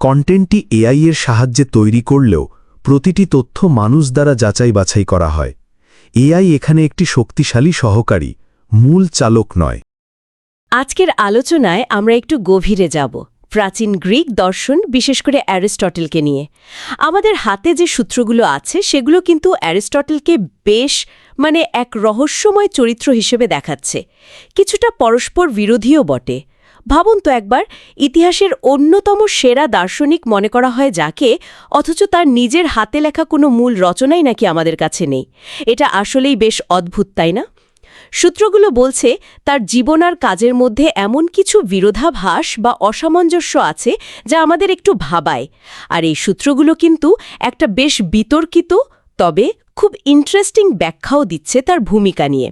কন্টেন্টটি AI এর সাহায্যে তৈরি করলেও প্রতিটি তথ্য মানুষ দ্বারা যাচাই বাছাই করা হয়। এআই এখানে একটি শক্তিশালী সহকারী, মূল চালক নয়। আজকের আলোচনায় আমরা একটু গভীরে যাব। প্রাচীন গ্রিক দর্শন, বিশেষ করে অ্যারিস্টটলকে নিয়ে। আমাদের হাতে যে সূত্রগুলো আছে, সেগুলো কিন্তু অ্যারিস্টটলকে বেশ মানে এক রহস্যময় চরিত্র হিসেবে দেখাচ্ছে। কিছুটা পরস্পর বিরোধীও বটে। ভাবুন তো একবার, ইতিহাসের অন্যতম সেরা দার্শনিক মনে করা হয় যাকে, অথচ তার নিজের হাতে লেখা কোনো মূল রচনাই নাকি আমাদের কাছে নেই। এটা আসলেই বেশ অদ্ভুত, তাই না? সূত্রগুলো বলছে, তার জীবন আর কাজের মধ্যে এমন কিছু বিরোধাভাস বা অসামঞ্জস্য আছে যা আমাদের একটু ভাবায়। আর এই সূত্রগুলো কিন্তু একটা বেশ বিতর্কিত, তবে খুব ইন্টারেস্টিং ব্যাখ্যাও দিচ্ছে তার ভূমিকা নিয়ে।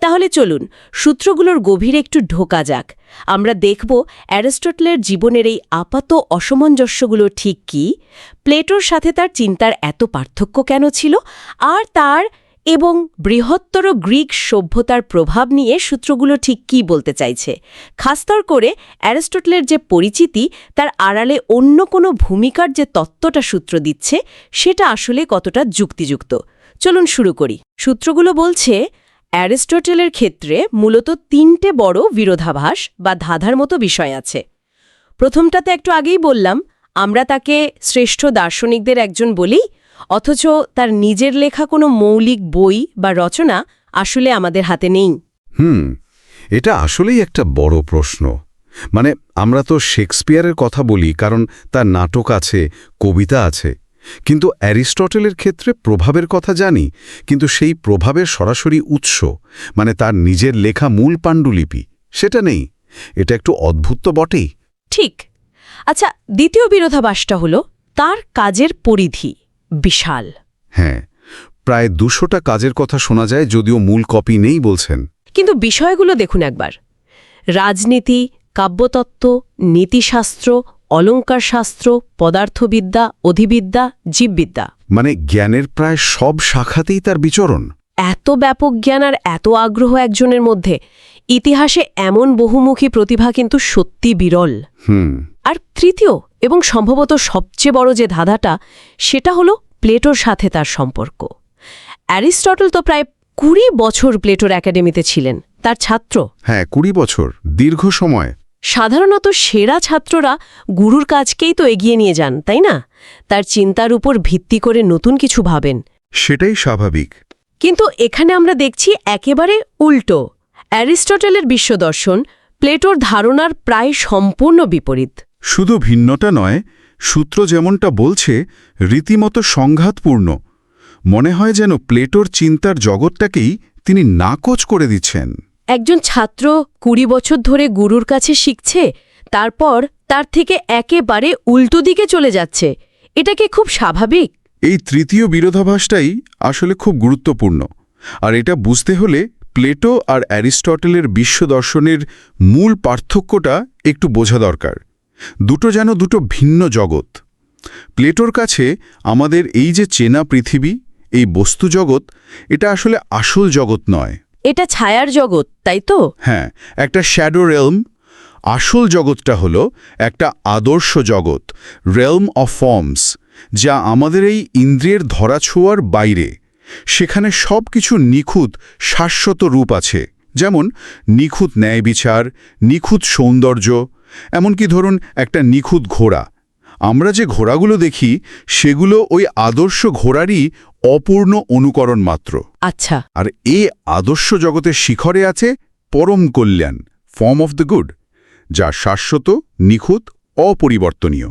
তাহলে চলুন, সূত্রগুলোর গভীরে একটু ঢোকা যাক। আমরা দেখব অ্যারিস্টটলের জীবনের এই আপাত অসামঞ্জস্যগুলো ঠিক কি, প্লেটোর সাথে তার চিন্তার এত পার্থক্য কেন ছিল, আর তার এবং বৃহত্তর গ্রিক সভ্যতার প্রভাব নিয়ে সূত্রগুলো ঠিক কী বলতে চাইছে। খাস্তর করে অ্যারিস্টটলের যে পরিচিতি, তার আড়ালে অন্য কোনো ভূমিকার যে তত্ত্বটা সূত্র দিচ্ছে, সেটা আসলে কতটা যুক্তিযুক্ত। চলুন শুরু করি। সূত্রগুলো বলছে অ্যারিস্টটলের ক্ষেত্রে মূলত তিনটে বড় বিরোধাভাস বা ধাঁধার মতো বিষয় আছে। প্রথমটাতে একটু আগেই বললাম, আমরা তাকে শ্রেষ্ঠ দার্শনিকদের একজন বলি, অথচ তার নিজের লেখা কোনো মৌলিক বই বা রচনা আসলে আমাদের হাতে নেই। হুম, এটা আসলেই একটা বড় প্রশ্ন। মানে আমরা তো শেক্সপিয়ারের কথা বলি, কারণ তার নাটক আছে, কবিতা আছে। কিন্তু অ্যারিস্টটলের ক্ষেত্রে প্রভাবের কথা জানি কিন্তু সেই প্রভাবের সরাসরি উৎস মানে তার নিজের লেখা মূল পাণ্ডুলিপি সেটা নেই। এটা একটু অদ্ভুত তো বটেই। ঠিক। আচ্ছা দ্বিতীয় বিরোধাবাসটা হল তার কাজের পরিধি বিশাল। হ্যাঁ প্রায় দুশোটা কাজের কথা শোনা যায় যদিও মূল কপি নেই বলছেন। কিন্তু বিষয়গুলো দেখুন একবার। রাজনীতি কাব্যতত্ত্ব নীতিশাস্ত্র অলঙ্কারশাস্ত্র পদার্থবিদ্যা অধিবিদ্যা জীববিদ্যা। মানে জ্ঞানের প্রায় সব শাখাতেই তার বিচরণ। এত ব্যাপক জ্ঞান আর এত আগ্রহ একজনের মধ্যে ইতিহাসে এমন বহুমুখী প্রতিভা কিন্তু সত্যি বিরল। হুম। আর তৃতীয় এবং সম্ভবত সবচেয়ে বড় যে ধাঁধাটা সেটা হলো প্লেটোর সাথে তার সম্পর্ক। অ্যারিস্টটল তো প্রায় কুড়ি বছর প্লেটোর একাডেমিতে ছিলেন তার ছাত্র। হ্যাঁ কুড়ি বছর দীর্ঘ সময়। সাধারণত সেরা ছাত্ররা গুরুর কাজকেই তো এগিয়ে নিয়ে যান তাই না? তার চিন্তার উপর ভিত্তি করে নতুন কিছু ভাবেন। সেটাই স্বাভাবিক। কিন্তু এখানে আমরা দেখছি একেবারে উল্টো। অ্যারিস্টটলের বিশ্বদর্শন প্লেটোর ধারণার প্রায় সম্পূর্ণ বিপরীত। শুধু ভিন্নটা নয় সূত্র যেমনটা বলছে রীতিমতো সংঘাতপূর্ণ। মনে হয় যেন প্লেটোর চিন্তার জগৎটাকেই তিনি নাকচ করে দিচ্ছেন। একজন ছাত্র কুড়ি বছর ধরে গুরুর কাছে শিখছে, তারপর তার থেকে একেবারে উল্টো দিকে চলে যাচ্ছে। এটা কি খুব স্বাভাবিক? এই তৃতীয় বিরোধাভাসটাই আসলে খুব গুরুত্বপূর্ণ। আর এটা বুঝতে হলে প্লেটো আর অ্যারিস্টটলের বিশ্বদর্শনের মূল পার্থক্যটা একটু বোঝা দরকার। দুটো যেন দুটো ভিন্ন জগৎ। প্লেটোর কাছে আমাদের এই যে চেনা পৃথিবী, এই বস্তু জগৎ এটা আসলে আসল জগৎ নয়। এটা ছায়ার জগৎ, তাই তো? হ্যাঁ একটা শ্যাডো রেলম আসল জগৎটা হলো একটা আদর্শ জগৎ রেলম অফ ফর্মস যা আমাদের এই ইন্দ্রিয়ের ধরাছোঁয়ার বাইরে। সেখানে সব কিছু নিখুঁত, শাশ্বত রূপ আছে। যেমন, নিখুঁত ন্যায় বিচার নিখুঁত সৌন্দর্য, এমনকি ধরুন একটা নিখুঁত ঘোড়া। আমরা যে ঘোড়াগুলো দেখি সেগুলো ওই আদর্শ ঘোড়ারই অপূর্ণ অনুকরণ মাত্র। আচ্ছা। আর এ আদর্শ জগতের শিখরে আছে পরম কল্যাণ ফর্ম অফ দ্য গুড যা শাশ্বত নিখুঁত অপরিবর্তনীয়।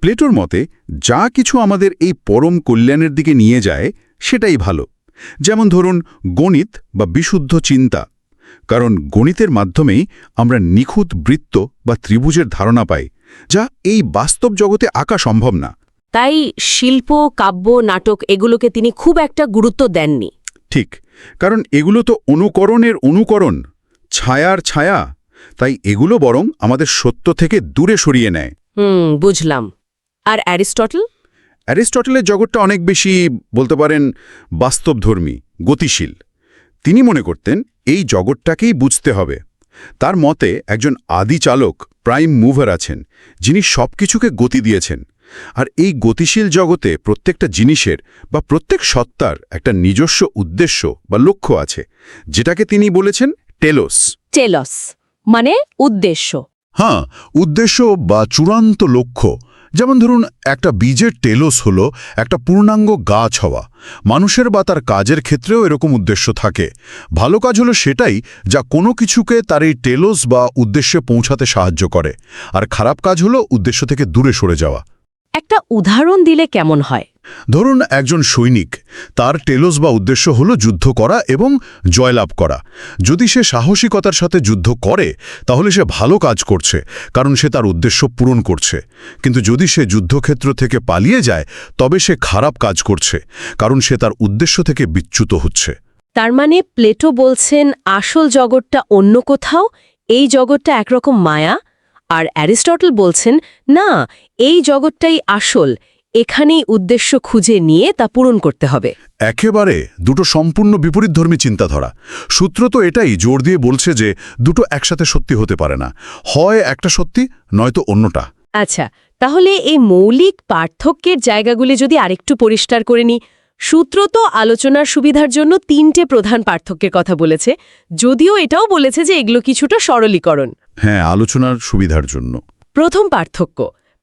প্লেটোর মতে যা কিছু আমাদের এই পরম কল্যাণের দিকে নিয়ে যায় সেটাই ভালো। যেমন ধরুন গণিত বা বিশুদ্ধ চিন্তা। কারণ গণিতের মাধ্যমেই আমরা নিখুঁত বৃত্ত বা ত্রিভুজের ধারণা পাই যা এই বাস্তব জগতে আঁকা সম্ভব না। তাই শিল্প কাব্য নাটক এগুলোকে তিনি খুব একটা গুরুত্ব দেননি। ঠিক কারণ এগুলো তো অনুকরণের অনুকরণ ছায়ার ছায়া। তাই এগুলো বরং আমাদের সত্য থেকে দূরে সরিয়ে নেয়। হুম বুঝলাম। আর অ্যারিস্টটল? অ্যারিস্টটলের জগৎটা অনেক বেশি বলতে পারেন বাস্তবধর্মী গতিশীল। তিনি মনে করতেন এই জগৎটাকেই বুঝতে হবে। তার মতে একজন আদি চালক প্রাইম মুভার আছেন যিনি সব কিছুকে গতি দিয়েছেন। আর এই গতিশীল জগতে প্রত্যেকটা জিনিসের বা প্রত্যেক সত্তার একটা নিজস্ব উদ্দেশ্য বা লক্ষ্য আছে যেটাকে তিনি বলেছেন টেলোস টেলস মানে উদ্দেশ্য। হ্যাঁ উদ্দেশ্য বা চূড়ান্ত লক্ষ্য যেমন ধরুন, একটা বীজের টেলোস হলো একটা পূর্ণাঙ্গ গাছ হওয়া। মানুষের বা তার কাজের ক্ষেত্রেও এরকম উদ্দেশ্য থাকে। ভালো কাজ হলো সেটাই যা কোনো কিছুকে তার এই টেলোস বা উদ্দেশ্যে পৌঁছাতে সাহায্য করে। আর খারাপ কাজ হলো উদ্দেশ্য থেকে দূরে সরে যাওয়া। একটা উদাহরণ দিলে কেমন হয়? ধরুন একজন সৈনিক তার টেলোস বা উদ্দেশ্য হল যুদ্ধ করা এবং জয়লাভ করা। যদি সে সাহসিকতার সাথে যুদ্ধ করে তাহলে সে ভালো কাজ করছে কারণ সে তার উদ্দেশ্য পূরণ করছে। কিন্তু যদি সে যুদ্ধক্ষেত্র থেকে পালিয়ে যায় তবে সে খারাপ কাজ করছে কারণ সে তার উদ্দেশ্য থেকে বিচ্যুত হচ্ছে। তার মানে প্লেটো বলছেন আসল জগৎটা অন্য কোথাও এই জগৎটা একরকম মায়া? আর অ্যারিস্টটল বলছেন না এই জগৎটাই আসল। এখানেই উদ্দেশ্য খুঁজে নিয়ে তা পূরণ করতে হবে। একেবারে দুটো সম্পূর্ণ বিপরীতধর্মী চিন্তাধারা। সূত্র তো এটাই জোর দিয়ে বলছে যে দুটো একসাথে সত্যি হতে পারে না। হয় একটা সত্যি নয়তো অন্যটা। আচ্ছা তাহলে এই মৌলিক পার্থক্যের জায়গাগুলি যদি আরেকটু পরিষ্কার করে নিই সূত্র তো আলোচনার সুবিধার জন্য তিনটে প্রধান পার্থক্যের কথা বলেছে যদিও এটাও বলেছে যে এগুলো কিছুটা সরলীকরণ। হ্যাঁ আলোচনার সুবিধার জন্য। প্রথম পার্থক্য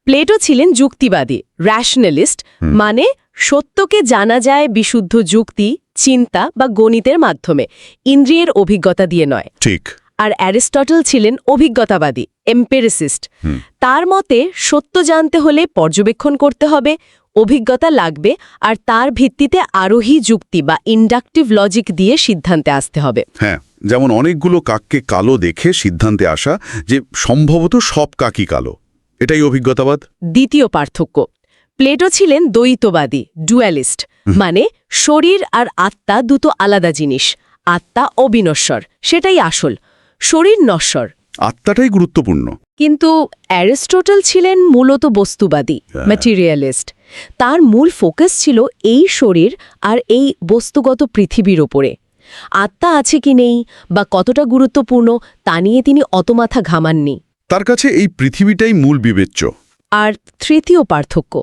প্লেটো ছিলেন যুক্তিবাদী র্যাশনালিস্ট মানে সত্যকে জানা যায় বিশুদ্ধ যুক্তি চিন্তা বা গণিতের মাধ্যমে ইন্দ্রিয়ের অভিজ্ঞতা দিয়ে নয়। ঠিক। আর অ্যারিস্টটল ছিলেন অভিজ্ঞতাবাদী এম্পেরিসিস্ট তার মতে সত্য জানতে হলে পর্যবেক্ষণ করতে হবে অভিজ্ঞতা লাগবে আর তার ভিত্তিতে আরোহী যুক্তি বা ইন্ডাকটিভ লজিক দিয়ে সিদ্ধান্তে আসতে হবে। হ্যাঁ যেমন অনেকগুলো কাককে কালো দেখে সিদ্ধান্তে আসা যে সম্ভবত সব কাকই কালো। এটাই অভিজ্ঞতাবাদ? দ্বিতীয় পার্থক্য প্লেটো ছিলেন দ্বৈতবাদী ডুয়ালিস্ট মানে শরীর আর আত্মা দুটো আলাদা জিনিস আত্মা অবিনশ্বর সেটাই আসল শরীর নশ্বর। আত্মাটাই গুরুত্বপূর্ণ। কিন্তু অ্যারিস্টোটল ছিলেন মূলত বস্তুবাদী ম্যাটেরিয়ালিস্ট তার মূল ফোকাস ছিল এই শরীর আর এই বস্তুগত পৃথিবীর ওপরে আত্মা আছে কি নেই বা কতটা গুরুত্বপূর্ণ তা নিয়ে তিনি অত মাথা ঘামাননি। তার কাছে এই পৃথিবীটাই মূল বিবেচ্য। আর তৃতীয় পার্থক্য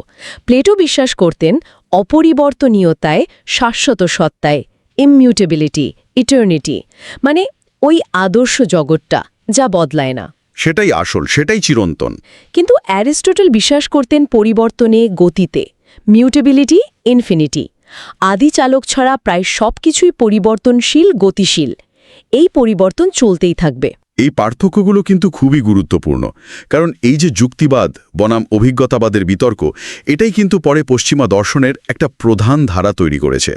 প্লেটো বিশ্বাস করতেন অপরিবর্তনীয়তায় শাশ্বত সত্তায় ইমিউটেবিলিটি ইটার্নিটি মানে ওই আদর্শ জগৎটা। যা বদলায় না। সেটাই আসল সেটাই চিরন্তন। কিন্তু অ্যারিস্টোটল বিশ্বাস করতেন পরিবর্তনে গতিতে মিউটেবিলিটি ইনফিনিটি। আদি চালক ছাড়া প্রায় সব কিছুই পরিবর্তনশীল গতিশীল। এই পরিবর্তন চলতেই থাকবে। এই পার্থক্যগুলো কিন্তু খুবই গুরুত্বপূর্ণ। কারণ এই যে যুক্তিবাদ বনাম অভিজ্ঞতাবাদের বিতর্ক এটাই কিন্তু পরে পশ্চিমা দর্শনের একটা প্রধান ধারা তৈরি করেছে।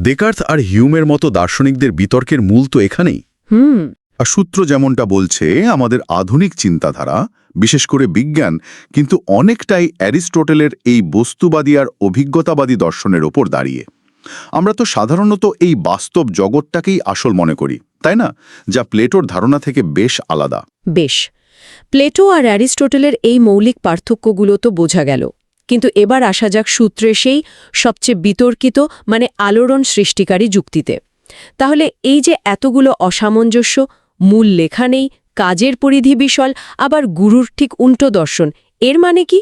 দেকার্থ আর হিউমের মতো দার্শনিকদের বিতর্কের মূল তো এখানেই। হুম। আর সূত্র যেমনটা বলছে, আমাদের আধুনিক চিন্তাধারা, বিশেষ করে বিজ্ঞান, কিন্তু অনেকটাই অ্যারিস্টোটেলের এই বস্তুবাদী আর অভিজ্ঞতাবাদী দর্শনের ওপর দাঁড়িয়ে। আমরা তো সাধারণত এই বাস্তব জগৎটাকেই আসল মনে করি, তাই না? যা প্লেটোর ধারণা থেকে বেশ আলাদা। বেশ। প্লেটো আর অ্যারিস্টোটেলের এই মৌলিক পার্থক্যগুলো তো বোঝা গেল। কিন্তু এবার আসা যাক সূত্রে সেই সবচেয়ে বিতর্কিত মানে আলোড়ন সৃষ্টিকারী যুক্তিতে। তাহলে এই যে এতগুলো অসামঞ্জস্য মূল লেখা নেই কাজের পরিধি বিশাল আবার গুরুর ঠিক উল্টো দর্শন। এর মানে কি?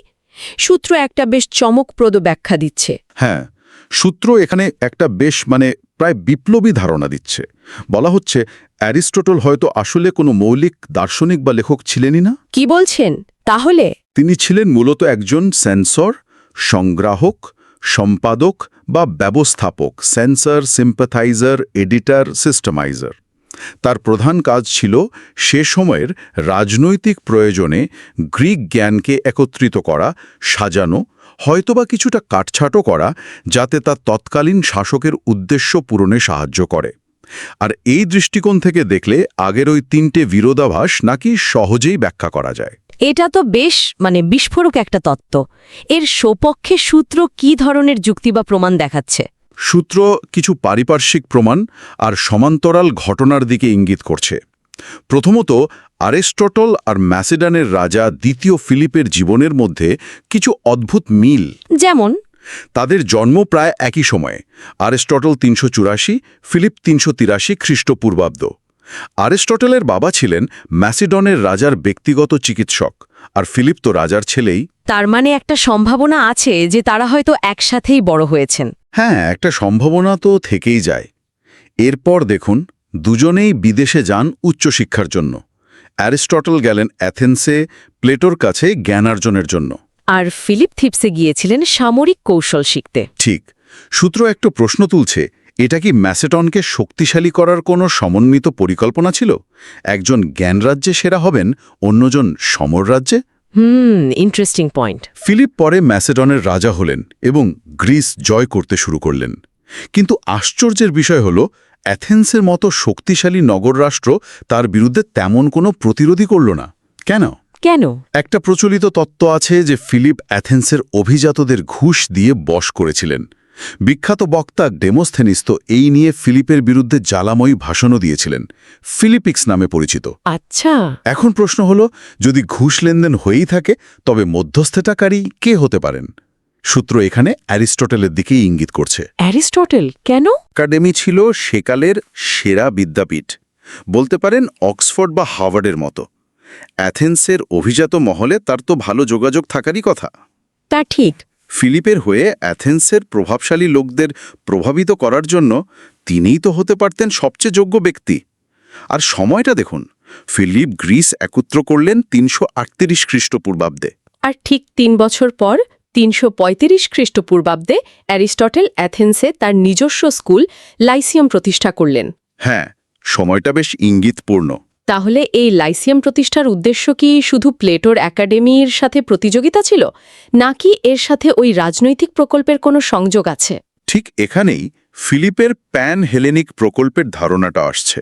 সূত্র একটা বেশ চমকপ্রদ ব্যাখ্যা দিচ্ছে। হ্যাঁ সূত্র এখানে একটা বেশ মানে প্রায় বিপ্লবী ধারণা দিচ্ছে। বলা হচ্ছে অ্যারিস্টোটল হয়তো আসলে কোনো মৌলিক দার্শনিক বা লেখক ছিলেনই না? কি বলছেন? তাহলে? তিনি ছিলেন মূলত একজন সেন্সর সংগ্রাহক সম্পাদক বা ব্যবস্থাপক সেন্সর সিম্পাথাইজার এডিটার সিস্টেমাইজার। তার প্রধান কাজ ছিল সে সময়ের রাজনৈতিক প্রয়োজনে গ্রিক জ্ঞানকে একত্রিত করা, সাজানো, হয়তোবা কিছুটা কাটছাটো করা, যাতে তা তৎকালীন শাসকের উদ্দেশ্য পূরণে সাহায্য করে। আর এই দৃষ্টিকোণ থেকে দেখলে আগের ওই তিনটে বিরোধাভাস নাকি সহজেই ব্যাখ্যা করা যায়। এটা তো বেশ মানে বিস্ফোরক একটা তত্ত্ব। এর সোপক্ষে সূত্র কি ধরনের যুক্তি বা প্রমাণ দেখাচ্ছে? সূত্র কিছু পারিপার্শ্বিক প্রমাণ আর সমান্তরাল ঘটনার দিকে ইঙ্গিত করছে। প্রথমত আরেস্টটল আর ম্যাসেডানের রাজা দ্বিতীয় ফিলিপের জীবনের মধ্যে কিছু অদ্ভুত মিল। যেমন? তাদের জন্ম প্রায় একই সময়ে। আরেস্টটল তিনশো চুরাশি ফিলিপ তিনশো তিরাশি খ্রিস্টপূর্বাব্দ। আরিস্টটেলের বাবা ছিলেন ম্যাসিডনের রাজার ব্যক্তিগত চিকিৎসক আর ফিলিপ তো রাজার ছেলেই। তার মানে একটা সম্ভাবনা আছে যে তারা হয়তো একসাথেই বড় হয়েছেন। হ্যাঁ একটা সম্ভাবনা তো থেকেই যায়। এরপর দেখুন দুজনেই বিদেশে যান উচ্চশিক্ষার জন্য। অ্যারিস্টটল গেলেন অ্যাথেন্সে প্লেটোর কাছে জ্ঞানার্জনের জন্য। আর ফিলিপ থিপসে গিয়েছিলেন সামরিক কৌশল শিখতে। ঠিক সূত্র একটা প্রশ্ন তুলছে এটা কি ম্যাসেটনকে শক্তিশালী করার কোনো সমন্বিত পরিকল্পনা ছিল? একজন জ্ঞানরাজ্যে সেরা হবেন অন্যজন সমর রাজ্যে? হুম ইন্টারেস্টিং পয়েন্ট ফিলিপ পরে ম্যাসেডনের রাজা হলেন এবং গ্রিস জয় করতে শুরু করলেন। কিন্তু আশ্চর্যের বিষয় হল অ্যাথেন্সের মতো শক্তিশালী নগররাষ্ট্র তার বিরুদ্ধে তেমন কোনো প্রতিরোধই করল না। কেন? কেন? একটা প্রচলিত তত্ত্ব আছে যে ফিলিপ অ্যাথেন্সের অভিজাতদের ঘুষ দিয়ে বশ করেছিলেন। বিখ্যাত বক্তা ডেমোস্থেনিস তো এই নিয়ে ফিলিপের বিরুদ্ধে জ্বালাময়ী ভাষণও দিয়েছিলেন। ফিলিপিক্স নামে পরিচিত। আচ্ছা। এখন প্রশ্ন হল যদি ঘুষ লেনদেন হয়েই থাকে তবে মধ্যস্থতাকারী কে হতে পারেন? সূত্র এখানে অ্যারিস্টটেলের দিকেই ইঙ্গিত করছে। অ্যারিস্টটেল? কেন? একাডেমি ছিল সেকালের সেরা বিদ্যাপীঠ। বলতে পারেন অক্সফোর্ড বা হার্ভার্ডের মতো। অ্যাথেন্সের অভিজাত মহলে তার তো ভালো যোগাযোগ থাকারই কথা। তা ঠিক। ফিলিপের হয়ে অ্যাথেন্সের প্রভাবশালী লোকদের প্রভাবিত করার জন্য তিনিই তো হতে পারতেন সবচেয়ে যোগ্য ব্যক্তি। আর সময়টা দেখুন ফিলিপ গ্রিস একত্র করলেন তিনশো আটত্রিশ খ্রিস্টপূর্বাব্দে। আর ঠিক তিন বছর পর তিনশো পঁয়ত্রিশ খ্রিস্টপূর্বাব্দে অ্যারিস্টটেল অ্যাথেন্সে তার নিজস্ব স্কুল লাইসিয়াম প্রতিষ্ঠা করলেন। হ্যাঁ সময়টা বেশ ইঙ্গিতপূর্ণ। তাহলে এই লাইসিয়াম প্রতিষ্ঠার উদ্দেশ্য কি শুধু প্লেটোর একাডেমির সাথে প্রতিযোগিতা ছিল, নাকি এর সাথে ওই রাজনৈতিক প্রকল্পের কোনো সংযোগ আছে? ঠিক এখানেই ফিলিপের প্যান হেলেনিক প্রকল্পের ধারণাটা আসছে।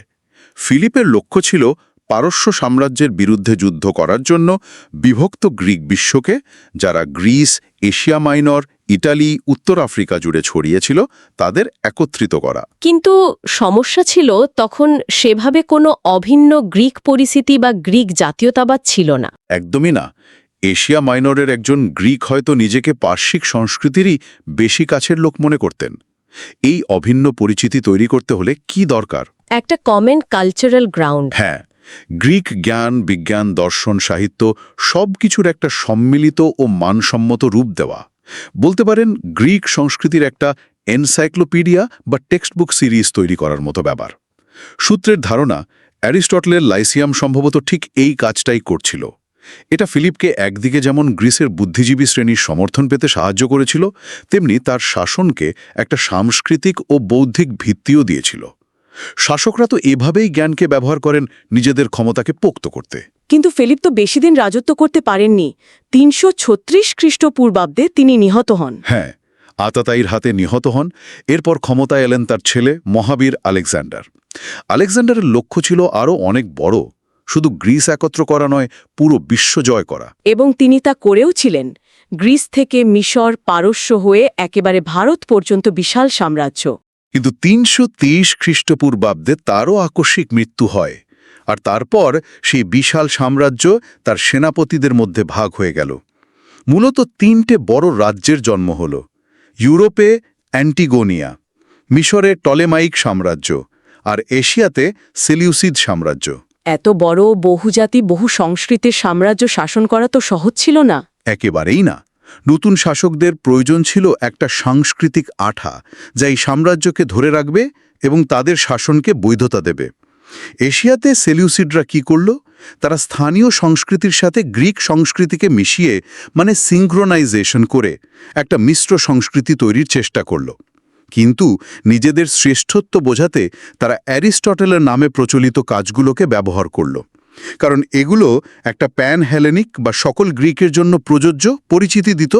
ফিলিপের লক্ষ্য ছিল পারস্য সাম্রাজ্যের বিরুদ্ধে যুদ্ধ করার জন্য বিভক্ত গ্রিক বিশ্বকে, যারা গ্রিস, এশিয়া মাইনর ইটালি উত্তর আফ্রিকা জুড়ে ছড়িয়েছিল তাদের একত্রিত করা। কিন্তু সমস্যা ছিল তখন সেভাবে কোনো অভিন্ন গ্রিক পরিস্থিতি বা গ্রিক জাতীয়তাবাদ ছিল না। একদমই না। এশিয়া মাইনরের একজন গ্রিক হয়তো নিজেকে পার্শ্বিক সংস্কৃতিরই বেশি কাছের লোক মনে করতেন। এই অভিন্ন পরিচিতি তৈরি করতে হলে কি দরকার? একটা কমন কালচারাল গ্রাউন্ড হ্যাঁ গ্রিক জ্ঞান বিজ্ঞান দর্শন সাহিত্য সব কিছুর একটা সম্মিলিত ও মানসম্মত রূপ দেওয়া। বলতে পারেন গ্রিক সংস্কৃতির একটা এনসাইক্লোপিডিয়া বা টেক্সটবুক সিরিজ তৈরি করার মতো ব্যাপার। সূত্রের ধারণা, অ্যারিস্টটলের লাইসিয়াম সম্ভবত ঠিক এই কাজটাই করছিল। এটা ফিলিপকে একদিকে যেমন গ্রিসের বুদ্ধিজীবী শ্রেণির সমর্থন পেতে সাহায্য করেছিল, তেমনি তার শাসনকে একটা সাংস্কৃতিক ও বৌদ্ধিক ভিত্তিও দিয়েছিল। শাসকরা তো এভাবেই জ্ঞানকে ব্যবহার করেন নিজেদের ক্ষমতাকে পোক্ত করতে। কিন্তু ফিলিপ তো বেশি দিন রাজত্ব করতে পারেননি। তিনশো ছত্রিশ খ্রিস্টপূর্বাব্দে তিনি নিহত হন। হ্যাঁ আতাতাইর হাতে নিহত হন। এরপর ক্ষমতায় এলেন তার ছেলে মহাবীর আলেকজান্ডার। আলেকজান্ডারের লক্ষ্য ছিল আরও অনেক বড়। শুধু গ্রিস একত্র করা নয় পুরো বিশ্ব জয় করা। এবং তিনি তা করেও ছিলেন। গ্রিস থেকে মিশর পারস্য হয়ে একেবারে ভারত পর্যন্ত বিশাল সাম্রাজ্য। কিন্তু তিনশো তেইশ খ্রিস্টপূর্বাব্দে তারও আকস্মিক মৃত্যু হয়। আর তারপর সেই বিশাল সাম্রাজ্য তার সেনাপতিদের মধ্যে ভাগ হয়ে গেল। মূলত তিনটে বড় রাজ্যের জন্ম হল। ইউরোপে অ্যান্টিগোনিয়া মিশরে টলেমাইক সাম্রাজ্য আর এশিয়াতে সেলিউসিদ সাম্রাজ্য। এত বড় বহুজাতি বহু সংস্কৃতির সাম্রাজ্য শাসন করা তো সহজ ছিল না। একেবারেই না। নতুন শাসকদের প্রয়োজন ছিল একটা সাংস্কৃতিক আঠা যা এই সাম্রাজ্যকে ধরে রাখবে এবং তাদের শাসনকে বৈধতা দেবে। এশিয়াতে সেলিউসিডরা কি করল? তারা স্থানীয় সংস্কৃতির সাথে গ্রিক সংস্কৃতিকে মিশিয়ে মানে সিঙ্ক্রোনাইজেশন করে একটা মিশ্র সংস্কৃতি তৈরির চেষ্টা করল। কিন্তু নিজেদের শ্রেষ্ঠত্ব বোঝাতে তারা অ্যারিস্টটেলের নামে প্রচলিত কাজগুলোকে ব্যবহার করল। কারণ এগুলো একটা প্যান হেলেনিক বা সকল গ্রিকের জন্য প্রযোজ্য, পরিচিতি দিত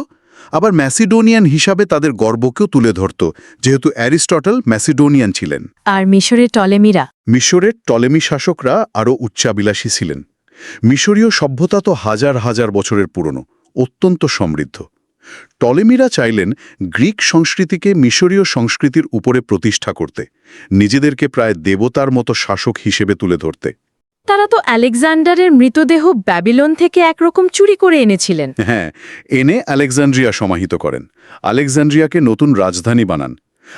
আবার ম্যাসিডোনিয়ান হিসাবে তাদের গর্বকেও তুলে ধরত যেহেতু অ্যারিস্টটল ম্যাসিডোনিয়ান ছিলেন। আর মিশরের টলেমিরা। মিশরের টলেমি শাসকরা আরও উচ্চাবিলাসী ছিলেন। মিশরীয় সভ্যতা তো হাজার হাজার বছরের পুরনো অত্যন্ত সমৃদ্ধ। টলেমিরা চাইলেন গ্রিক সংস্কৃতিকে মিশরীয় সংস্কৃতির উপরে প্রতিষ্ঠা করতে নিজেদেরকে প্রায় দেবতার মতো শাসক হিসেবে তুলে ধরতে। তারা তো আলেকজান্ডারের মৃতদেহ ব্যাবিলন থেকে একরকম চুরি করে এনেছিলেন। হ্যাঁ এনে আলেকজান্ড্রিয়া সমাহিত করেন। আলেকজান্ড্রিয়াকে নতুন রাজধানী বানান।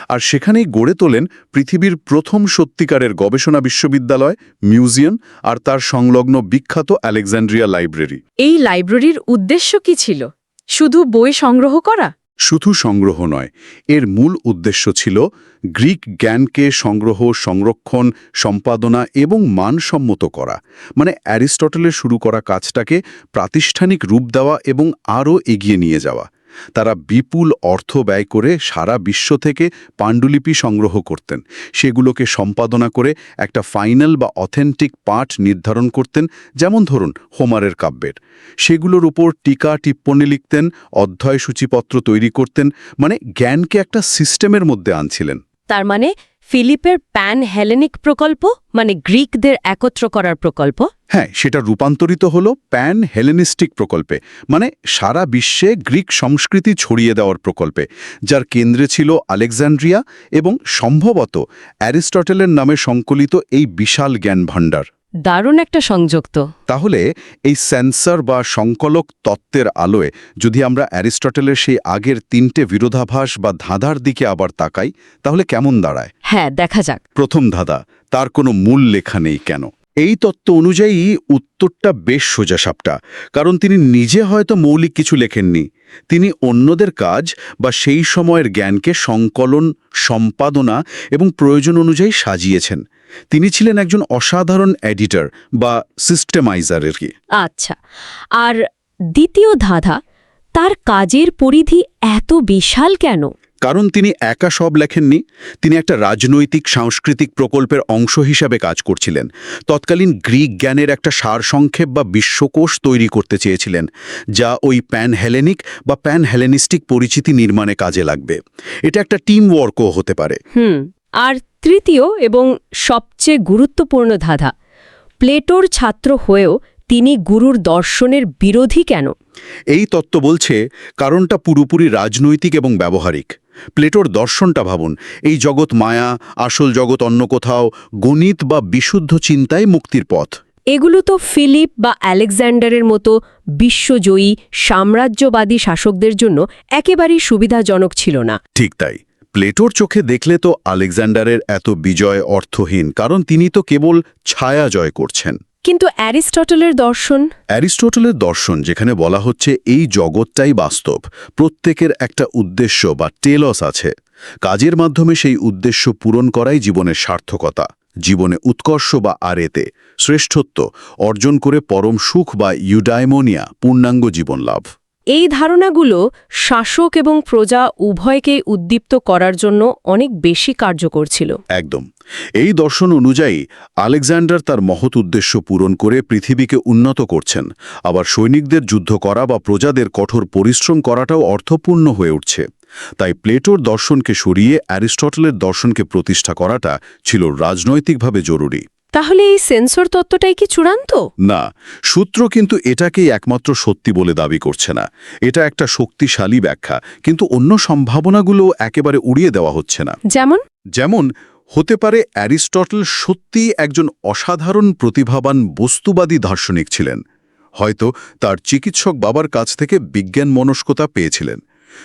আর সেখানেই গড়ে তোলেন পৃথিবীর প্রথম সত্যিকারের গবেষণা বিশ্ববিদ্যালয় মিউজিয়াম আর তার সংলগ্ন বিখ্যাত আলেকজান্ড্রিয়া লাইব্রেরি। এই লাইব্রেরির উদ্দেশ্য কি ছিল? শুধু বই সংগ্রহ করা? শুধু সংগ্রহ নয়, এর মূল উদ্দেশ্য ছিল গ্রিক জ্ঞানকে সংগ্রহ, সংরক্ষণ, সম্পাদনা এবং মানসম্মত করা। মানে অ্যারিস্টটলের শুরু করা কাজটাকে প্রাতিষ্ঠানিক রূপ দেওয়া এবং আরও এগিয়ে নিয়ে যাওয়া। তারা বিপুল অর্থ ব্যয় করে সারা বিশ্ব থেকে পাণ্ডুলিপি সংগ্রহ করতেন। সেগুলোকে সম্পাদনা করে একটা ফাইনাল বা অথেন্টিক পাঠ নির্ধারণ করতেন, যেমন ধরুন হোমারের কাব্যের। সেগুলোর উপর টিকা টিপ্পণী লিখতেন অধ্যায় সূচিপত্র তৈরি করতেন মানে জ্ঞানকে একটা সিস্টেমের মধ্যে আনছিলেন। তার মানে ফিলিপের প্যান হেলেনিক প্রকল্প মানে গ্রিকদের একত্র করার প্রকল্প? হ্যাঁ সেটা রূপান্তরিত হল প্যান হেলেনিস্টিক প্রকল্পে মানে সারা বিশ্বে গ্রিক সংস্কৃতি ছড়িয়ে দেওয়ার প্রকল্পে, যার কেন্দ্রে ছিল আলেকজান্ড্রিয়া এবং সম্ভবত অ্যারিস্টটেলের নামে সংকলিত এই বিশাল জ্ঞান ভাণ্ডার দারুণ একটা সংযুক্ত তাহলে এই সেন্সর বা সংকলক তত্ত্বের আলোয় যদি আমরা অ্যারিস্টটেলের সেই আগের তিনটে বিরোধাভাস বা ধাঁধার দিকে আবার তাকাই তাহলে কেমন দাঁড়ায়? হ্যাঁ দেখা যাক। প্রথম ধাঁধা তার কোনো মূল লেখা নেই কেন? এই তত্ত্ব অনুযায়ী উত্তরটা বেশ সোজাসাপটা কারণ তিনি নিজে হয়তো মৌলিক কিছু লেখেননি। তিনি অন্যদের কাজ বা সেই সময়ের জ্ঞানকে সংকলন সম্পাদনা এবং প্রয়োজন অনুযায়ী সাজিয়েছেন। তিনি ছিলেন একজন অসাধারণ এডিটর বা সিস্টেমাইজারের কি। আচ্ছা আর দ্বিতীয় ধাঁধা তার কাজের পরিধি এত বিশাল কেন? কারণ তিনি একা সব লেখেননি তিনি একটা রাজনৈতিক সাংস্কৃতিক প্রকল্পের অংশ হিসাবে কাজ করছিলেন। তৎকালীন গ্রিক জ্ঞানের একটা সারসংক্ষেপ বা বিশ্বকোষ তৈরি করতে চেয়েছিলেন যা ওই প্যান হেলেনিক বা প্যান হেলেনিস্টিক পরিচিতি নির্মাণে কাজে লাগবে। এটা একটা টিম ওয়ার্কও হতে পারে। হুম আর তৃতীয় এবং সবচেয়ে গুরুত্বপূর্ণ ধাঁধা প্লেটোর ছাত্র হয়েও তিনি গুরুর দর্শনের বিরোধী কেন? এই তত্ত্ব বলছে কারণটা পুরোপুরি রাজনৈতিক এবং ব্যবহারিক। প্লেটোর দর্শনটা ভাবুন এই জগৎ মায়া আসল জগৎ অন্য কোথাও গণিত বা বিশুদ্ধ চিন্তায় মুক্তির পথ। এগুলো তো ফিলিপ বা আলেকজান্ডারের মতো বিশ্বজয়ী সাম্রাজ্যবাদী শাসকদের জন্য একেবারেই সুবিধাজনক ছিল না। ঠিক তাই। প্লেটোর চোখে দেখলে তো আলেকজান্ডারের এত বিজয় অর্থহীন কারণ তিনি তো কেবল ছায়া জয় করছেন। কিন্তু অ্যারিস্টটলের দর্শন? অ্যারিস্টটলের দর্শন যেখানে বলা হচ্ছে এই জগৎটাই বাস্তব প্রত্যেকের একটা উদ্দেশ্য বা টেলস আছে। কাজের মাধ্যমে সেই উদ্দেশ্য পূরণ করাই জীবনের সার্থকতা জীবনে উৎকর্ষ বা আরেতে শ্রেষ্ঠত্ব অর্জন করে পরম সুখ বা ইউডাইমোনিয়া পূর্ণাঙ্গ জীবন লাভ এই ধারণাগুলো শাসক এবং প্রজা উভয়কে উদ্দীপ্ত করার জন্য অনেক বেশি কার্যকর ছিল। একদম। এই দর্শন অনুযায়ী আলেকজান্ডার তার মহৎ উদ্দেশ্য পূরণ করে পৃথিবীকে উন্নত করছেন। আবার সৈনিকদের যুদ্ধ করা বা প্রজাদের কঠোর পরিশ্রম করাটাও অর্থপূর্ণ হয়ে উঠছে। তাই প্লেটোর দর্শনকে সরিয়ে অ্যারিস্টটলের দর্শনকে প্রতিষ্ঠা করাটা ছিল রাজনৈতিকভাবে জরুরি। তাহলে এই সেন্সর তত্ত্বটাই কি চূড়ান্ত? না সূত্র কিন্তু এটাকেই একমাত্র সত্যি বলে দাবি করছে না। এটা একটা শক্তিশালী ব্যাখ্যা কিন্তু অন্য সম্ভাবনাগুলো একেবারে উড়িয়ে দেওয়া হচ্ছে না। যেমন? যেমন হতে পারে অ্যারিস্টটল সত্যিই একজন অসাধারণ প্রতিভাবান বস্তুবাদী দার্শনিক ছিলেন। হয়তো তার চিকিৎসক বাবার কাছ থেকে বিজ্ঞান মনস্কতা পেয়েছিলেন।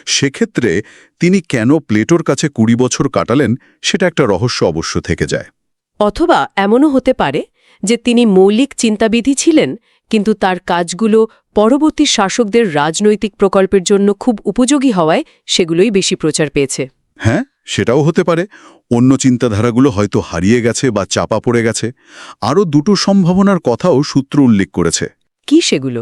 সেক্ষেত্রে তিনি কেন প্লেটোর কাছে কুড়ি বছর কাটালেন সেটা একটা রহস্য অবশ্য থেকে যায়। অথবা এমনও হতে পারে যে তিনি মৌলিক চিন্তাবিধি ছিলেন, কিন্তু তার কাজগুলো পরবর্তী শাসকদের রাজনৈতিক প্রকল্পের জন্য খুব উপযোগী হওয়ায় সেগুলোই বেশি প্রচার পেয়েছে। হ্যাঁ সেটাও হতে পারে। অন্য চিন্তাধারাগুলো হয়তো হারিয়ে গেছে বা চাপা পড়ে গেছে। আরও দুটো সম্ভাবনার কথাও সূত্র উল্লেখ করেছে। কি সেগুলো?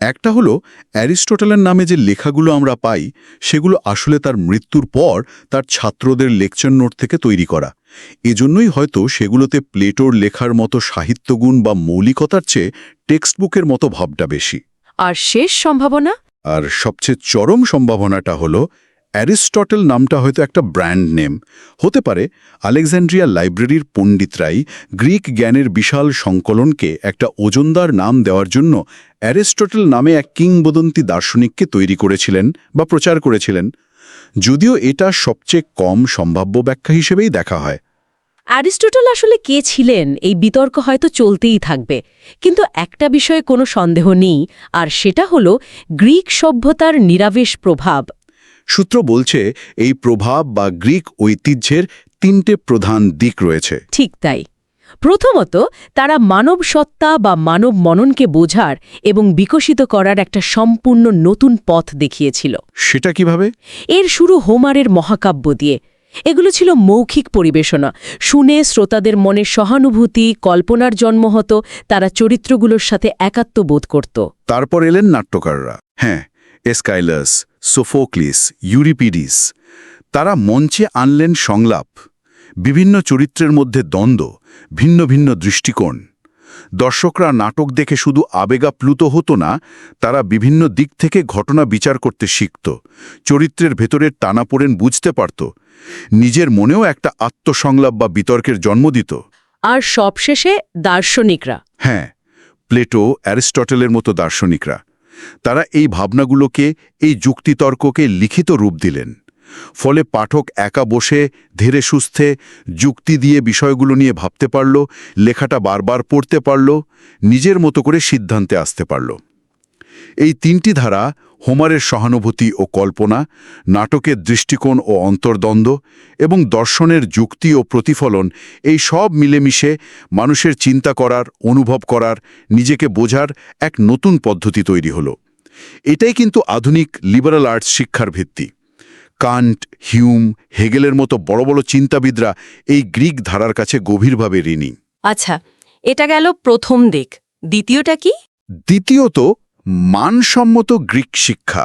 একটা হলো অ্যারিস্টোটেলের নামে যে লেখাগুলো আমরা পাই সেগুলো আসলে তার মৃত্যুর পর তার ছাত্রদের লেকচার নোট থেকে তৈরি করা। এজন্যই হয়তো সেগুলোতে প্লেটোর লেখার মতো সাহিত্যগুণ বা মৌলিকতার চেয়ে টেক্সটবুকের মতো ভাবটা বেশি। আর শেষ সম্ভাবনা? আর সবচেয়ে চরম সম্ভাবনাটা হলো অ্যারিস্টটল নামটা হয়তো একটা ব্র্যান্ড নেম। হতে পারে আলেকজান্ড্রিয়া লাইব্রেরির পণ্ডিতরাই গ্রিক জ্ঞানের বিশাল সংকলনকে একটা ওজনদার নাম দেওয়ার জন্য অ্যারিস্টটল নামে এক কিংবদন্তি দার্শনিককে তৈরি করেছিলেন বা প্রচার করেছিলেন। যদিও এটা সবচেয়ে কম সম্ভাব্য ব্যাখ্যা হিসেবেই দেখা হয়। অ্যারিস্টটল আসলে কে ছিলেন? এই বিতর্ক হয়তো চলতেই থাকবে। কিন্তু একটা বিষয়ে কোনো সন্দেহ নেই, আর সেটা হলো গ্রিক সভ্যতার নিরাবেশ প্রভাব। সূত্র বলছে এই প্রভাব বা গ্রিক ঐতিহ্যের তিনটে প্রধান দিক রয়েছে। ঠিক তাই। প্রথমত তারা মানব সত্তা বা মানব মননকে বোঝার এবং বিকশিত করার একটা সম্পূর্ণ নতুন পথ দেখিয়েছিল। সেটা কীভাবে? এর শুরু হোমারের মহাকাব্য দিয়ে। এগুলো ছিল মৌখিক পরিবেশনা। শুনে শ্রোতাদের মনে সহানুভূতি কল্পনার জন্ম হতো তারা চরিত্রগুলোর সাথে একাত্ম বোধ করত। তারপর এলেন নাট্যকাররা। হ্যাঁ এসকাইলাস সোফোক্লিস ইউরিপিডিস তারা মঞ্চে আনলেন সংলাপ বিভিন্ন চরিত্রের মধ্যে দ্বন্দ্ব ভিন্ন ভিন্ন দৃষ্টিকোণ। দর্শকরা নাটক দেখে শুধু আবেগাপ্লুত হতো না তারা বিভিন্ন দিক থেকে ঘটনা বিচার করতে শিখত চরিত্রের ভেতরের টানাপোড়েন বুঝতে পারত নিজের মনেও একটা আত্মসংলাপ বা বিতর্কের জন্ম দিত। আর সবশেষে দার্শনিকরা। হ্যাঁ প্লেটো অ্যারিস্টটেলের মতো দার্শনিকরা। তারা এই ভাবনাগুলোকে, এই যুক্তিতর্ককে লিখিত রূপ দিলেন। ফলে পাঠক একা বসে, ধীরে সুস্থে যুক্তি দিয়ে বিষয়গুলো নিয়ে ভাবতে পারল, লেখাটা বারবার পড়তে পারল, নিজের মতো করে সিদ্ধান্তে আসতে পারল। এই তিনটি ধারা হোমারের সহানুভূতি ও কল্পনা নাটকের দৃষ্টিকোণ ও অন্তর্দ্বন্দ্ব এবং দর্শনের যুক্তি ও প্রতিফলন এই সব মিলেমিশে মানুষের চিন্তা করার অনুভব করার নিজেকে বোঝার এক নতুন পদ্ধতি তৈরি হল। এটাই কিন্তু আধুনিক লিবারাল আর্টস শিক্ষার ভিত্তি। কান্ট হিউম হেগেলের মতো বড় বড় চিন্তাবিদরা এই গ্রিক ধারার কাছে গভীরভাবে ঋণী। আচ্ছা এটা গেল প্রথম দিক। দ্বিতীয়টা কি? দ্বিতীয়ত মানসম্মত গ্রিক শিক্ষা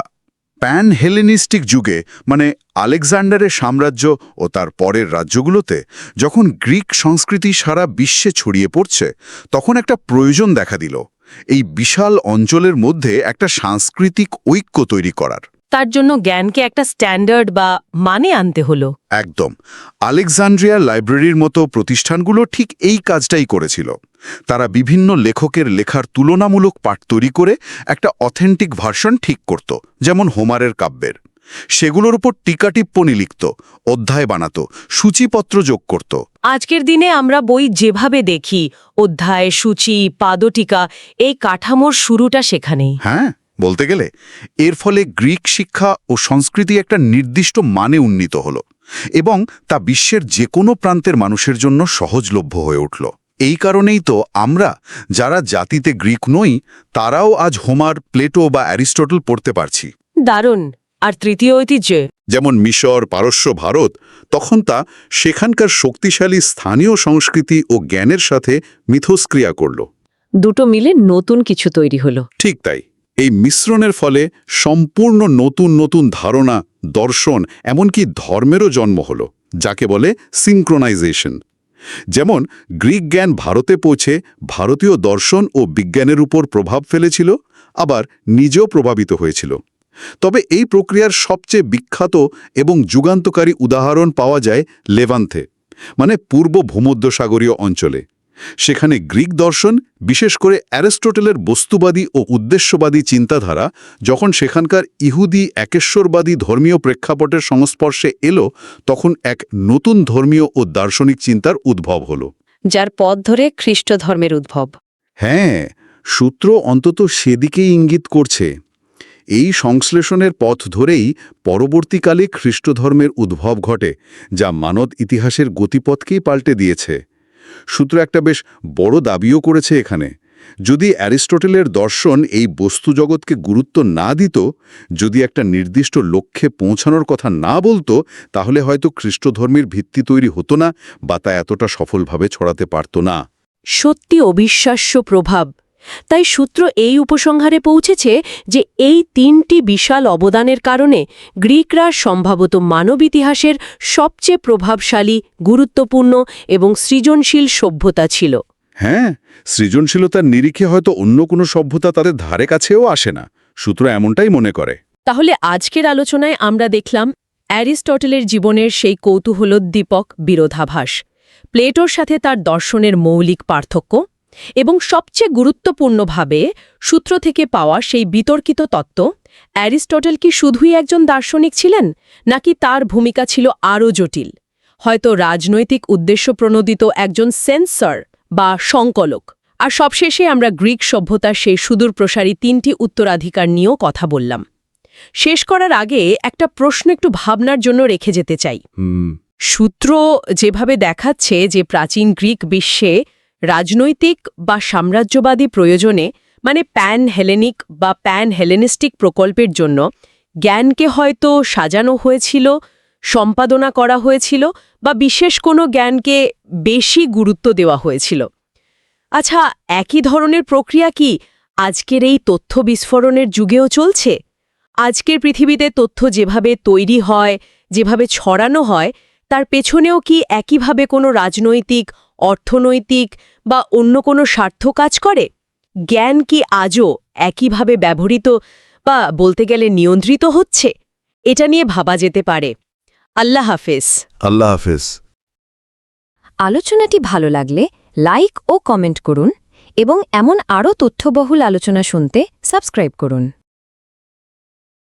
প্যান হেলেনিস্টিক যুগে মানে আলেকজান্ডারের সাম্রাজ্য ও তার পরের রাজ্যগুলোতে, যখন গ্রিক সংস্কৃতি সারা বিশ্বে ছড়িয়ে পড়ছে, তখন একটা প্রয়োজন দেখা দিল। এই বিশাল অঞ্চলের মধ্যে একটা সাংস্কৃতিক ঐক্য তৈরি করার। তার জন্য জ্ঞানকে একটা স্ট্যান্ডার্ড বা মানে আনতে হলো। একদম। আলেকজান্ড্রিয়া লাইব্রেরির মতো প্রতিষ্ঠানগুলো ঠিক এই কাজটাই করেছিল। তারা বিভিন্ন লেখকের লেখার তুলনামূলক পাঠ তৈরি করে একটা অথেন্টিক ভার্সন ঠিক করত যেমন হোমারের কাব্যের। সেগুলোর উপর টিকাটিপ্পনি লিখত অধ্যায় বানাত সূচিপত্র যোগ করত। আজকের দিনে আমরা বই যেভাবে দেখি অধ্যায় সূচি পাদটিকা এই কাঠামোর শুরুটা সেখানেই। হ্যাঁ। বলতে গেলে এর ফলে গ্রিক শিক্ষা ও সংস্কৃতি একটা নির্দিষ্ট মানে উন্নীত হল এবং তা বিশ্বের যে কোনো প্রান্তের মানুষের জন্য সহজলভ্য হয়ে উঠল। এই কারণেই তো আমরা যারা জাতিতে গ্রিক নই তারাও আজ হোমার প্লেটো বা অ্যারিস্টটল পড়তে পারছি। দারুণ। আর তৃতীয় ঐতিহ্যে? যেমন মিশর পারস্য ভারত তখন তা সেখানকার শক্তিশালী স্থানীয় সংস্কৃতি ও জ্ঞানের সাথে মিথস্ক্রিয়া করল। দুটো মিলে নতুন কিছু তৈরি হলো। ঠিক তাই। এই মিশ্রণের ফলে সম্পূর্ণ নতুন নতুন ধারণা, দর্শন, এমনকি ধর্মেরও জন্ম হল, যাকে বলে সিঙ্ক্রোনাইজেশন যেমন গ্রিক জ্ঞান ভারতে পৌঁছে ভারতীয় দর্শন ও বিজ্ঞানের উপর প্রভাব ফেলেছিল, আবার নিজেও প্রভাবিত হয়েছিল। তবে এই প্রক্রিয়ার সবচেয়ে বিখ্যাত এবং যুগান্তকারী উদাহরণ পাওয়া যায় লেভান্থে মানে পূর্ব ভূমধ্যসাগরীয় অঞ্চলে। সেখানে গ্রিক দর্শন বিশেষ করে অ্যারিস্টোটেলের বস্তুবাদী ও উদ্দেশ্যবাদী চিন্তাধারা যখন সেখানকার ইহুদি একেশ্বরবাদী ধর্মীয় প্রেক্ষাপটের সংস্পর্শে এলো তখন এক নতুন ধর্মীয় ও দার্শনিক চিন্তার উদ্ভব হল। যার পথ ধরে খ্রিস্ট ধর্মের উদ্ভব। হ্যাঁ সূত্র অন্তত সেদিকেই ইঙ্গিত করছে। এই সংশ্লেষণের পথ ধরেই পরবর্তীকালে খ্রিস্টধর্মের উদ্ভব ঘটে যা মানব ইতিহাসের গতিপথকেই পাল্টে দিয়েছে। সূত্র একটা বেশ বড় দাবিও করেছে এখানে। যদি অ্যারিস্টোটেলের দর্শন এই বস্তু জগৎকে গুরুত্ব না দিত, যদি একটা নির্দিষ্ট লক্ষ্যে পৌঁছানোর কথা না বলতো, তাহলে হয়তো খ্রিস্টধর্মের ভিত্তি তৈরি হতো না বা তা এতটা সফলভাবে ছড়াতে পারত না। সত্যি অবিশ্বাস্য প্রভাব তাই সূত্র এই উপসংহারে পৌঁছেছে যে এই তিনটি বিশাল অবদানের কারণে গ্রিকরা সম্ভবত মানব ইতিহাসের সবচেয়ে প্রভাবশালী গুরুত্বপূর্ণ এবং সৃজনশীল সভ্যতা ছিল। হ্যাঁ সৃজনশীলতার নিরিখে হয়তো অন্য কোনো সভ্যতা তাদের ধারে কাছেও আসে না সূত্র এমনটাই মনে করে। তাহলে আজকের আলোচনায় আমরা দেখলাম অ্যারিস্টটলের জীবনের সেই কৌতূহলোদ্দীপক বিরোধাভাস। প্লেটোর সাথে তার দর্শনের মৌলিক পার্থক্য এবং সবচেয়ে গুরুত্বপূর্ণভাবে সূত্র থেকে পাওয়া সেই বিতর্কিত তত্ত্ব অ্যারিস্টটেল কি শুধুই একজন দার্শনিক ছিলেন নাকি তার ভূমিকা ছিল আরও জটিল? হয়তো রাজনৈতিক উদ্দেশ্যপ্রণোদিত একজন সেন্সর বা সংকলক। আর সবশেষে আমরা গ্রিক সভ্যতার সেই সুদূর প্রসারী তিনটি উত্তরাধিকার নিয়েও কথা বললাম। শেষ করার আগে একটা প্রশ্ন একটু ভাবনার জন্য রেখে যেতে চাই। সূত্র যেভাবে দেখাচ্ছে যে প্রাচীন গ্রিক বিশ্বে রাজনৈতিক বা সাম্রাজ্যবাদী প্রয়োজনে মানে প্যান হেলেনিক বা প্যান হেলেনিস্টিক প্রকল্পের জন্য জ্ঞানকে হয়তো সাজানো হয়েছিল, সম্পাদনা করা হয়েছিল বা বিশেষ কোনো জ্ঞানকে বেশি গুরুত্ব দেওয়া হয়েছিল। আচ্ছা একই ধরনের প্রক্রিয়া কি আজকের এই তথ্য বিস্ফোরণের যুগেও চলছে? আজকের পৃথিবীতে তথ্য যেভাবে তৈরি হয়, যেভাবে ছড়ানো হয় তার পেছনেও কি একইভাবে কোনো রাজনৈতিক অর্থনৈতিক বা অন্য কোনো স্বার্থ কাজ করে? জ্ঞান কি আজও একইভাবে ব্যবহৃত বা বলতে গেলে নিয়ন্ত্রিত হচ্ছে? এটা নিয়ে ভাবা যেতে পারে। আল্লাহ হাফেজ। আল্লাহ হাফেজ। আলোচনাটি ভালো লাগলে লাইক ও কমেন্ট করুন এবং এমন আরও তথ্যবহুল আলোচনা শুনতে সাবস্ক্রাইব করুন।